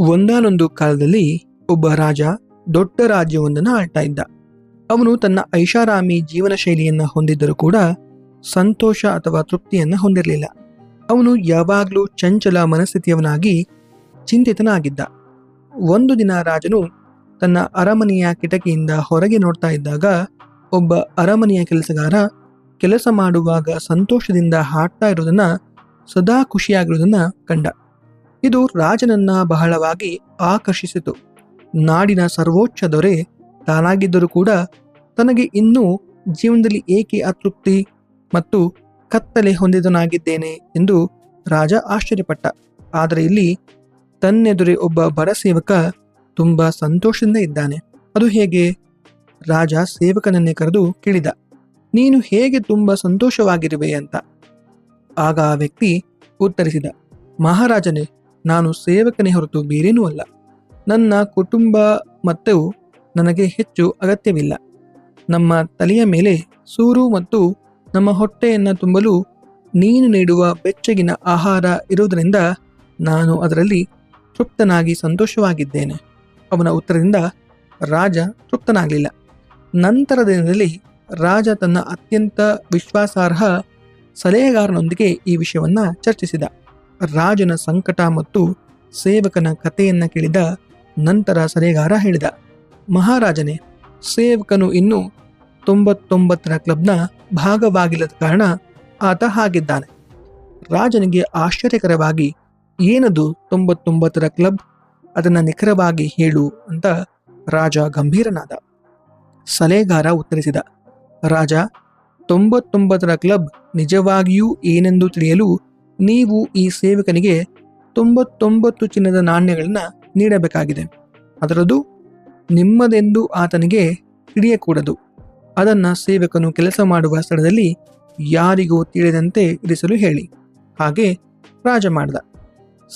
ಒಂದಾನೊಂದು ಕಾಲದಲ್ಲಿ ಒಬ್ಬ ರಾಜ ದೊಡ್ಡ ರಾಜ್ಯವೊಂದನ್ನು ಆಳ್ತಾ ಇದ್ದ. ಅವನು ತನ್ನ ಐಷಾರಾಮಿ ಜೀವನ ಶೈಲಿಯನ್ನು ಹೊಂದಿದ್ದರೂ ಕೂಡ ಸಂತೋಷ ಅಥವಾ ತೃಪ್ತಿಯನ್ನು ಹೊಂದಿರಲಿಲ್ಲ. ಅವನು ಯಾವಾಗಲೂ ಚಂಚಲ ಮನಸ್ಥಿತಿಯವನಾಗಿ ಚಿಂತಿತನಾಗಿದ್ದ. ಒಂದು ದಿನ ರಾಜನು ತನ್ನ ಅರಮನೆಯ ಕಿಟಕಿಯಿಂದ ಹೊರಗೆ ನೋಡ್ತಾ ಇದ್ದಾಗ ಒಬ್ಬ ಅರಮನೆಯ ಕೆಲಸಗಾರ ಕೆಲಸ ಮಾಡುವಾಗ ಸಂತೋಷದಿಂದ ಹಾಡ್ತಾ ಇರೋದನ್ನು ಸದಾ ಖುಷಿಯಾಗಿರೋದನ್ನು ಕಂಡ. ಇದು ರಾಜನನ್ನ ಬಹಳವಾಗಿ ಆಕರ್ಷಿಸಿತು. ನಾಡಿನ ಸರ್ವೋಚ್ಚ ದೊರೆ ತಾನಾಗಿದ್ದರೂ ಕೂಡ ತನಗೆ ಇನ್ನೂ ಜೀವನದಲ್ಲಿ ಏಕೆ ಅತೃಪ್ತಿ ಮತ್ತು ಕತ್ತಲೆ ಹೊಂದಿದನಾಗಿದ್ದೇನೆ ಎಂದು ರಾಜ ಆಶ್ಚರ್ಯಪಟ್ಟ. ಆದರೆ ಇಲ್ಲಿ ತನ್ನೆದುರೆ ಒಬ್ಬ ಬಡ ಸೇವಕ ತುಂಬಾ ಸಂತೋಷದಿಂದ ಇದ್ದಾನೆ. ಅದು ಹೇಗೆ? ರಾಜ ಸೇವಕನನ್ನೇ ಕರೆದು ಕೇಳಿದ. ನೀನು ಹೇಗೆ ತುಂಬ ಸಂತೋಷವಾಗಿರುವೆ ಅಂತ. ಆಗ ಆ ವ್ಯಕ್ತಿ ಉತ್ತರಿಸಿದ. ಮಹಾರಾಜನೇ ನಾನು ಸೇವಕನೇ ಹೊರತು ಬೇರೇನೂ ಅಲ್ಲ. ನನ್ನ ಕುಟುಂಬ ಮತ್ತು ನನಗೆ ಹೆಚ್ಚು ಅಗತ್ಯವಿಲ್ಲ. ನಮ್ಮ ತಲೆಯ ಮೇಲೆ ಸೂರು ಮತ್ತು ನಮ್ಮ ಹೊಟ್ಟೆಯನ್ನು ತುಂಬಲು ನೀನು ನೀಡುವ ಬೆಚ್ಚಗಿನ ಆಹಾರ ಇರುವುದರಿಂದ ನಾನು ಅದರಲ್ಲಿ ತೃಪ್ತನಾಗಿ ಸಂತೋಷವಾಗಿದ್ದೇನೆ. ಅವನ ಉತ್ತರದಿಂದ ರಾಜ ತೃಪ್ತನಾಗಲಿಲ್ಲ. ನಂತರ ದಿನದಲ್ಲಿ ರಾಜ ತನ್ನ ಅತ್ಯಂತ ವಿಶ್ವಾಸಾರ್ಹ ಸಲಹೆಗಾರನೊಂದಿಗೆ ಈ ವಿಷಯವನ್ನು ಚರ್ಚಿಸಿದ. ರಾಜನ ಸಂಕಟ ಮತ್ತು ಸೇವಕನ ಕಥೆಯನ್ನು ಕೇಳಿದ ನಂತರ ಸರೇಗಾರ ಹೇಳಿದ, ಮಹಾರಾಜನೇ, ಸೇವಕನು ಇನ್ನೂ ತೊಂಬತ್ತೊಂಬತ್ತರ ಕ್ಲಬ್ನ ಭಾಗವಾಗಿಲ್ಲದ ಕಾರಣ ಆತ ಹಾಗಿದ್ದಾನೆ. ರಾಜನಿಗೆ ಆಶ್ಚರ್ಯಕರವಾಗಿ, ಏನದು ತೊಂಬತ್ತೊಂಬತ್ತರ ಕ್ಲಬ್? ಅದನ್ನು ನಿಖರವಾಗಿ ಹೇಳು ಅಂತ ರಾಜ ಗಂಭೀರನಾದ. ಸಲಹೆಗಾರ ಉತ್ತರಿಸಿದ, ರಾಜ, ತೊಂಬತ್ತೊಂಬತ್ತರ ಕ್ಲಬ್ ನಿಜವಾಗಿಯೂ ಏನೆಂದು ತಿಳಿಯಲು ನೀವು ಈ ಸೇವಕನಿಗೆ ತೊಂಬತ್ತೊಂಬತ್ತು ಚಿನ್ನದ ನಾಣ್ಯಗಳನ್ನು ನೀಡಬೇಕಾಗಿದೆ. ಅದರದು ನಿಮ್ಮದೆಂದು ಆತನಿಗೆ ಹಿಡಿಯಕೂಡದು ಅದನ್ನು ಸೇವಕನು ಕೆಲಸ ಮಾಡುವ ಸ್ಥಳದಲ್ಲಿ ಯಾರಿಗೂ ತಿಳಿದಂತೆ ಇರಿಸಲು ಹೇಳಿ. ಹಾಗೆ ರಾಜ ಮಾಡಿದ.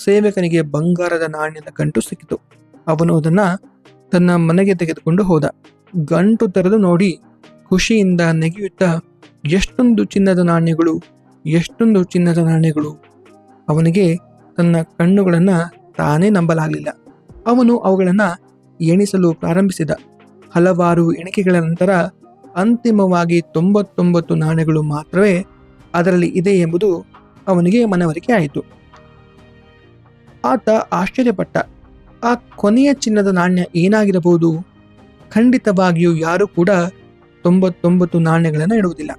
ಸೇವಕನಿಗೆ ಬಂಗಾರದ ನಾಣ್ಯದ ಗಂಟು ಸಿಕ್ಕಿತು. ಅವನು ಅದನ್ನು ತನ್ನ ಮನೆಗೆ ತೆಗೆದುಕೊಂಡು ಹೋದ. ಗಂಟು ತೆರೆದು ನೋಡಿ, ಖುಷಿಯಿಂದ ನೆಗೆಯುತ್ತಾ, ಎಷ್ಟೊಂದು ಚಿನ್ನದ ನಾಣ್ಯಗಳು ಎಷ್ಟೊಂದು ಚಿನ್ನದ ನಾಣ್ಯಗಳು. ಅವನಿಗೆ ತನ್ನ ಕಣ್ಣುಗಳನ್ನು ತಾನೇ ನಂಬಲಾಗಲಿಲ್ಲ. ಅವನು ಅವುಗಳನ್ನು ಎಣಿಸಲು ಪ್ರಾರಂಭಿಸಿದ. ಹಲವಾರು ಎಣಿಕೆಗಳ ನಂತರ ಅಂತಿಮವಾಗಿ ತೊಂಬತ್ತೊಂಬತ್ತು ನಾಣ್ಯಗಳು ಮಾತ್ರವೇ ಅದರಲ್ಲಿ ಇದೆ ಎಂಬುದು ಅವನಿಗೆ ಮನವರಿಕೆ ಆಯಿತು. ಆತ ಆಶ್ಚರ್ಯಪಟ್ಟ. ಆ ಕೊನೆಯ ಚಿನ್ನದ ನಾಣ್ಯ ಏನಾಗಿರಬಹುದು? ಖಂಡಿತವಾಗಿಯೂ ಯಾರೂ ಕೂಡ ತೊಂಬತ್ತೊಂಬತ್ತು ನಾಣ್ಯಗಳನ್ನು ಇಡುವುದಿಲ್ಲ.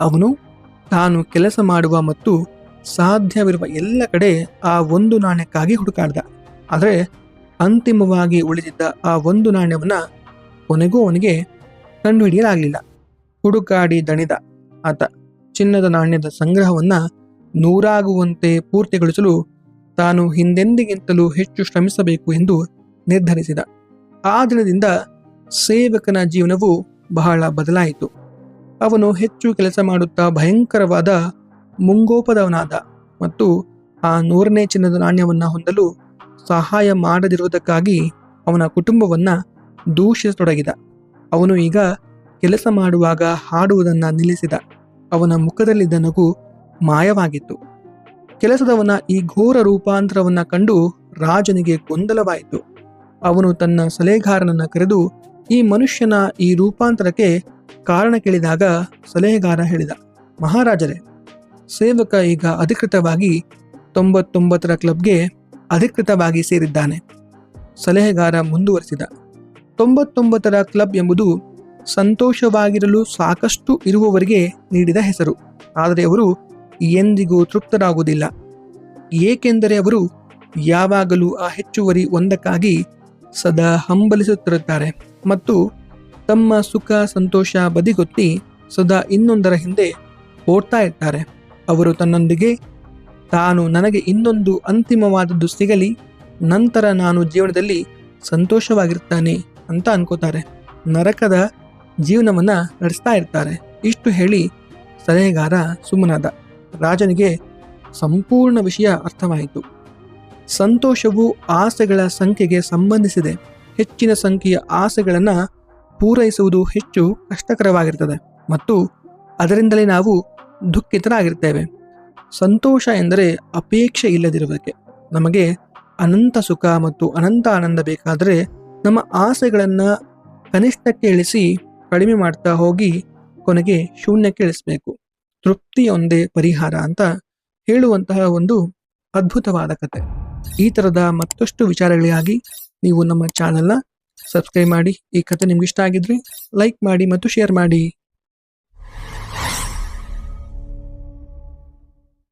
ಅವನು ತಾನು ಕೆಲಸ ಮಾಡುವ ಮತ್ತು ಸಾಧ್ಯವಿರುವ ಎಲ್ಲ ಕಡೆ ಆ ಒಂದು ನಾಣ್ಯಕ್ಕಾಗಿ ಹುಡುಕಾಡ್ದ. ಆದರೆ ಅಂತಿಮವಾಗಿ ಉಳಿದಿದ್ದ ಆ ಒಂದು ನಾಣ್ಯವನ್ನು ಕೊನೆಗೂ ಅವನಿಗೆ ಕಂಡುಹಿಡಿಯಲಾಗಲಿಲ್ಲ. ಹುಡುಕಾಡಿ ದಣಿದ ಆತ ಚಿನ್ನದ ನಾಣ್ಯದ ಸಂಗ್ರಹವನ್ನು ನೂರಾಗುವಂತೆ ಪೂರ್ತಿಗೊಳಿಸಲು ತಾನು ಹಿಂದೆಂದಿಗಿಂತಲೂ ಹೆಚ್ಚು ಶ್ರಮಿಸಬೇಕು ಎಂದು ನಿರ್ಧರಿಸಿದ. ಆ ದಿನದಿಂದ ಸೇವಕನ ಜೀವನವು ಬಹಳ ಬದಲಾಯಿತು. ಅವನು ಹೆಚ್ಚು ಕೆಲಸ ಮಾಡುತ್ತಾ ಭಯಂಕರವಾದ ಮುಂಗೋಪದವನಾದ ಮತ್ತು ಆ ನೂರನೇ ಚಿನ್ನದ ನಾಣ್ಯವನ್ನು ಹೊಂದಲು ಸಹಾಯ ಮಾಡದಿರುವುದಕ್ಕಾಗಿ ಅವನ ಕುಟುಂಬವನ್ನು ದೂಷಿಸತೊಡಗಿದ. ಅವನು ಈಗ ಕೆಲಸ ಮಾಡುವಾಗ ಹಾಡುವುದನ್ನು ನಿಲ್ಲಿಸಿದ. ಅವನ ಮುಖದಲ್ಲಿದ್ದ ನಗು ಮಾಯವಾಗಿತ್ತು. ಕೆಲಸದವನ ಈ ಘೋರ ರೂಪಾಂತರವನ್ನು ಕಂಡು ರಾಜನಿಗೆ ಗೊಂದಲವಾಯಿತು. ಅವನು ತನ್ನ ಸಲಹೆಗಾರನನ್ನ ಕರೆದು, ಈ ಮನುಷ್ಯನ ಈ ರೂಪಾಂತರಕ್ಕೆ ಕಾರಣ ಕೇಳಿದಾಗ ಸಲಹೆಗಾರ ಹೇಳಿದ, ಮಹಾರಾಜರೇ, ಸೇವಕ ಈಗ ಅಧಿಕೃತವಾಗಿ ತೊಂಬತ್ತೊಂಬತ್ತರ ಕ್ಲಬ್ಗೆ ಅಧಿಕೃತವಾಗಿ ಸೇರಿದ್ದಾನೆ, ಸಲಹೆಗಾರ ಮುಂದುವರಿಸಿದ. ತೊಂಬತ್ತೊಂಬತ್ತರ ಕ್ಲಬ್ ಎಂಬುದು ಸಂತೋಷವಾಗಿರಲು ಸಾಕಷ್ಟು ಇರುವವರಿಗೆ ನೀಡಿದ ಹೆಸರು, ಆದರೆ ಅವರು ಎಂದಿಗೂ ತೃಪ್ತರಾಗುವುದಿಲ್ಲ. ಏಕೆಂದರೆ ಅವರು ಯಾವಾಗಲೂ ಆ ಹೆಚ್ಚುವರಿ ಒಂದಕ್ಕಾಗಿ ಸದಾ ಹಂಬಲಿಸುತ್ತಿರುತ್ತಾರೆ ಮತ್ತು ತಮ್ಮ ಸುಖ, ಸಂತೋಷ ಬದಿಗೊತ್ತಿ ಸದಾ ಇನ್ನೊಂದರ ಹಿಂದೆ ಓಡ್ತಾ ಇರ್ತಾರೆ ಅವರು ತನ್ನೊಂದಿಗೆ, ತಾನು ನನಗೆ ಇನ್ನೊಂದು ಅಂತಿಮವಾದದ್ದು ಸಿಗಲಿ, ನಂತರ ನಾನು ಜೀವನದಲ್ಲಿ ಸಂತೋಷವಾಗಿರ್ತಾನೆ ಅಂತ ಅನ್ಕೋತಾರೆ. ನರಕದ ಜೀವನವನ್ನು ನಡೆಸ್ತಾ ಇರ್ತಾರೆ. ಇಷ್ಟು ಹೇಳಿ ಸಲಹೆಗಾರ ಸುಮ್ಮನಾದ ರಾಜನಿಗೆ ಸಂಪೂರ್ಣ ವಿಷಯ ಅರ್ಥವಾಯಿತು. ಸಂತೋಷವು ಆಸೆಗಳ ಸಂಖ್ಯೆಗೆ ಸಂಬಂಧಿಸಿದೆ. ಹೆಚ್ಚಿನ ಸಂಖ್ಯೆಯ ಆಸೆಗಳನ್ನು ಪೂರೈಸುವುದು ಹೆಚ್ಚು ಕಷ್ಟಕರವಾಗಿರ್ತದೆ ಮತ್ತು ಅದರಿಂದಲೇ ನಾವು ದುಃಖಿತರಾಗಿರ್ತೇವೆ. ಸಂತೋಷ ಎಂದರೆ ಅಪೇಕ್ಷೆ ಇಲ್ಲದಿರುವುದಕ್ಕೆ. ನಮಗೆ ಅನಂತ ಸುಖ ಮತ್ತು ಅನಂತ ಆನಂದ ಬೇಕಾದರೆ ನಮ್ಮ ಆಸೆಗಳನ್ನು ಕನಿಷ್ಠಕ್ಕೆ ಇಳಿಸಿ ಕಡಿಮೆ ಮಾಡ್ತಾ ಹೋಗಿ ಕೊನೆಗೆ ಶೂನ್ಯಕ್ಕೆ ಇಳಿಸಬೇಕು. ತೃಪ್ತಿಯೊಂದೇ ಪರಿಹಾರ ಅಂತ ಹೇಳುವಂತಹ ಒಂದು ಅದ್ಭುತವಾದ ಕತೆ. ಈ ಥರದ ಮತ್ತಷ್ಟು ವಿಚಾರಗಳಿಗಾಗಿ ನೀವು ನಮ್ಮ ಚಾನೆಲ್ನ ಸಬ್ಸ್ಕ್ರೈಬ್ ಮಾಡಿ ಈ ಕತೆ ನಿಮ್ಗೆ ಇಷ್ಟ ಆಗಿದ್ರೆ ಲೈಕ್ ಮಾಡಿ ಮತ್ತು ಶೇರ್ ಮಾಡಿ.